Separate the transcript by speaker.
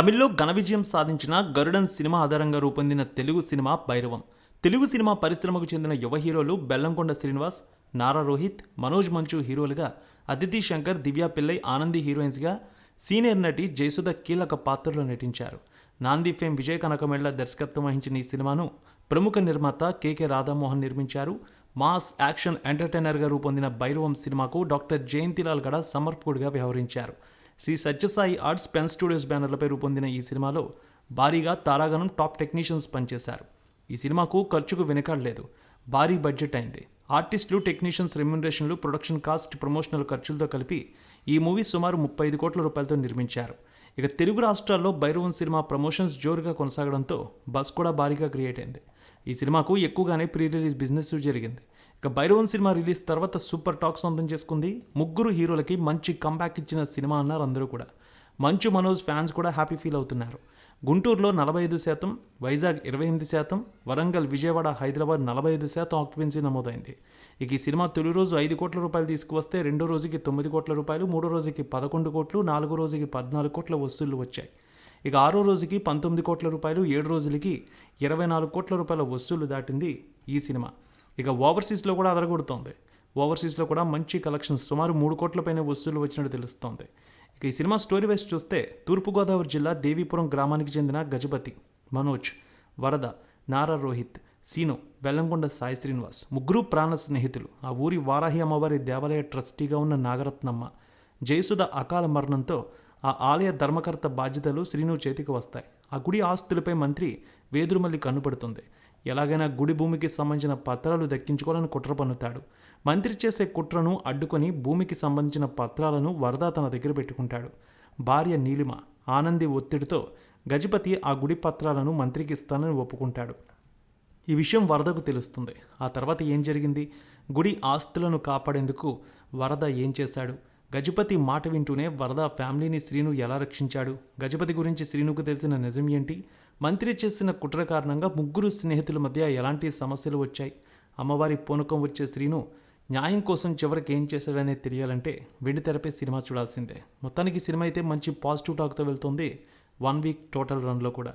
Speaker 1: తమిళ్ళో ఘన విజయం సాధించిన గరుడన్ సినిమా ఆధారంగా రూపొందిన తెలుగు సినిమా భైరవం. తెలుగు సినిమా పరిశ్రమకు చెందిన యువ హీరోలు బెల్లంకొండ శ్రీనివాస్ నారా రోహిత్ మనోజ్ మంచు హీరోలుగా అదితి శంకర్ దివ్యా పిల్లై ఆనంది హీరోయిన్స్గా సీనియర్ నటి జయసుధ కీలక పాత్రలో నటించారు. నాంది ఫేమ్ విజయ్ కనకమేళ్ళ దర్శకత్వం వహించిన ఈ సినిమాను ప్రముఖ నిర్మాత కేకే రాధామోహన్ నిర్మించారు. మాస్ యాక్షన్ ఎంటర్టైనర్గా రూపొందిన భైరవం సినిమాకు డాక్టర్ జయంతిలాల్ గడ సమర్పకుడిగా వ్యవహరించారు. Shri Satya Sai arts pen studios బ్యానర్లపై రూపొందిన ఈ సినిమాలో భారీగా తారాగణం టాప్ టెక్నీషియన్స్ పనిచేశారు. ఈ సినిమాకు ఖర్చుకు వెనకాడలేదు. భారీ బడ్జెట్ అయింది. ఆర్టిస్టులు టెక్నీషియన్స్ రెమ్యునరేషన్లు ప్రొడక్షన్ కాస్ట్ ప్రమోషనల్ ఖర్చులతో కలిపి ఈ మూవీ సుమారు ముప్పై ఐదు కోట్ల రూపాయలతో నిర్మించారు. ఇక తెలుగు రాష్ట్రాల్లో భైరవం సినిమా ప్రమోషన్స్ జోరుగా కొనసాగడంతో బస్ కూడా భారీగా క్రియేట్ అయింది. ఈ సినిమాకు ఎక్కువగానే ప్రీ రిలీజ్ బిజినెస్ జరిగింది. ఇక భైరవం సినిమా రిలీజ్ తర్వాత సూపర్ టాక్ సొంతం చేసుకుంది. ముగ్గురు హీరోలకి మంచి కంబ్యాక్ ఇచ్చిన సినిమా అన్నారు అందరూ కూడా. మంచు మనోజ్ ఫ్యాన్స్ కూడా హ్యాపీ ఫీల్ అవుతున్నారు. గుంటూరులో నలభై ఐదు శాతం వైజాగ్ ఇరవై ఎనిమిది శాతం వరంగల్ విజయవాడ హైదరాబాద్ నలభై ఐదు శాతం ఆక్యుపెన్సీ నమోదైంది. ఇక ఈ సినిమా తొలి రోజు ఐదు కోట్ల రూపాయలు తీసుకువస్తే రెండో రోజుకి తొమ్మిది కోట్ల రూపాయలు మూడో రోజుకి పదకొండు కోట్లు నాలుగో రోజుకి పద్నాలుగు కోట్ల వసూళ్ళు వచ్చాయి. ఇక ఆరో రోజుకి పంతొమ్మిది కోట్ల రూపాయలు ఏడు రోజులకి ఇరవై నాలుగు కోట్ల రూపాయల వసూళ్ళు దాటింది ఈ సినిమా. ఇక ఓవర్సీస్లో కూడా అదరగొడుతోంది. ఓవర్సీస్లో కూడా మంచి కలెక్షన్స్ సుమారు మూడు కోట్ల పైన వసూళ్ళు వచ్చినట్టు తెలుస్తోంది. ఇక ఈ సినిమా స్టోరీ వైస్ చూస్తే తూర్పుగోదావరి జిల్లా దేవీపురం గ్రామానికి చెందిన గజపతి మనోజ్ వరద నారా రోహిత్ సీను బెల్లంకొండ సాయి శ్రీనివాస్ ముగ్గురు ప్రాణ స్నేహితులు. ఆ ఊరి వారాహి అమ్మవారి దేవాలయ ట్రస్టీగా ఉన్న నాగరత్నమ్మ జయసుధ అకాల మరణంతో ఆ ఆలయ ధర్మకర్త బాధ్యతలు శ్రీను చేతికి వస్తాయి. ఆ గుడి ఆస్తులపై మంత్రి వేదురుమల్లి కన్నుపడుతుంది. ఎలాగైనా గుడి భూమికి సంబంధించిన పత్రాలు దక్కించుకోవాలని కుట్ర పన్నుతాడు. మంత్రి చేసే కుట్రను అడ్డుకొని భూమికి సంబంధించిన పత్రాలను వరద తన దగ్గర పెట్టుకుంటాడు. భార్య నీలిమ ఆనంది ఒత్తిడితో గజపతి ఆ గుడి పత్రాలను మంత్రికి ఇస్తానని ఒప్పుకుంటాడు. ఈ విషయం వరదకు తెలుస్తుంది. ఆ తర్వాత ఏం జరిగింది? గుడి ఆస్తులను కాపాడేందుకు వరద ఏం చేశాడు? గజపతి మాట వింటూనే వరద ఫ్యామిలీని శ్రీను ఎలా రక్షించాడు? గజపతి గురించి శ్రీనుకు తెలిసిన నిజం ఏంటి? మంత్రి చేసిన కుట్ర కారణంగా ముగ్గురు స్నేహితుల మధ్య ఎలాంటి సమస్యలు వచ్చాయి? అమ్మవారి పూనకం వచ్చే శ్రీను న్యాయం కోసం చివరికి ఏం చేశాడనేది తెలియాలంటే వెండి తెరపై సినిమా చూడాల్సిందే. మొత్తానికి సినిమా అయితే మంచి పాజిటివ్ టాక్తో వెళ్తుంది. వన్ వీక్ టోటల్ రన్లో కూడా.